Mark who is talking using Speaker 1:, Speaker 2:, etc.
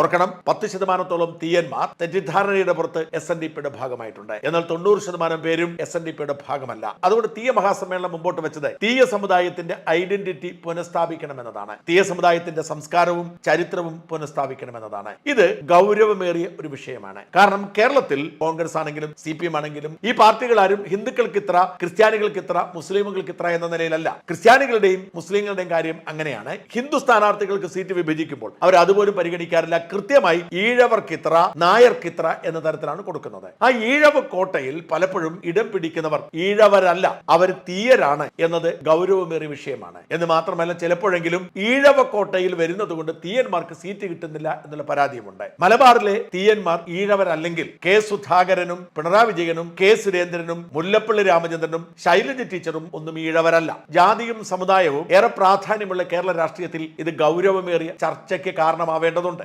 Speaker 1: ഓർക്കണം പത്ത് ശതമാനത്തോളം തീയന്മാർ തെറ്റിദ്ധാരണയുടെ പുറത്ത് എസ് എൻ ഡി പിയുടെ ഭാഗമായിട്ടുണ്ട്. എന്നാൽ തൊണ്ണൂറ് ശതമാനം പേരും എസ് എൻ ഡി പിയുടെ ഭാഗമല്ല. അതുകൊണ്ട് തീയ മഹാസമ്മേളനം മുമ്പോട്ട് വെച്ചത് തീയ സമുദായത്തിന്റെ ഐഡന്റിറ്റി പുനഃസ്ഥാപിക്കണമെന്നതാണ്. തീയ സമുദായത്തിന്റെ സംസ്കാരവും ചരിത്രവും പുനഃസ്ഥാപിക്കണമെന്നതാണ്. ഇത് ഗൗരവമേറിയ ഒരു വിഷയമാണ്. കാരണം കേരളത്തിൽ കോൺഗ്രസ് ആണെങ്കിലും സി പി എം ആണെങ്കിലും ഈ പാർട്ടികളാരും ഹിന്ദുക്കൾക്ക് ഇത്ര ക്രിസ്ത്യാനികൾക്ക് ഇത്ര മുസ്ലിമുകൾക്ക് ഇത്ര എന്ന നിലയിലല്ല. ക്രിസ്ത്യാനികളുടെയും മുസ്ലിങ്ങളുടെയും കാര്യം അങ്ങനെയാണ്. ഹിന്ദു സ്ഥാനാർത്ഥികൾക്ക് സീറ്റ് വിഭജിക്കുമ്പോൾ അവർ അതുപോലും പരിഗണിക്കാറില്ല. കൃത്യമായി ഈഴവർക്ക് ഇത്ര നായർക്ക് ഇത്ര എന്ന തരത്തിലാണ് കൊടുക്കുന്നത്. ആ ഈഴവ കോട്ടയിൽ പലപ്പോഴും ഇടം പിടിക്കുന്നവർ ഈഴവരല്ല അവർ തീയരാണ് എന്നത് ഗൗരവമേറിയ വിഷയമാണ്. എന്ന് മാത്രമല്ല ചിലപ്പോഴെങ്കിലും ഈഴവ കോട്ടയിൽ വരുന്നത് കൊണ്ട് തീയന്മാർക്ക് സീറ്റ് കിട്ടുന്നില്ല എന്നുള്ള പരാതിയുമുണ്ട്. മലബാറിലെ തീയന്മാർ ഈഴവരല്ലെങ്കിൽ കെ സുധാകരനും പിണറായി വിജയനും കെ സുരേന്ദ്രനും മുല്ലപ്പള്ളി രാമചന്ദ്രനും ശൈലജ ടീച്ചറും ഒന്നും ഈഴവരല്ല. ജാതിയും സമുദായവും ഏറെ പ്രാധാന്യമുള്ള കേരള രാഷ്ട്രീയത്തിൽ ഇത് ഗൗരവമേറിയ ചർച്ചയ്ക്ക് കാരണമാവേണ്ടതുണ്ട്.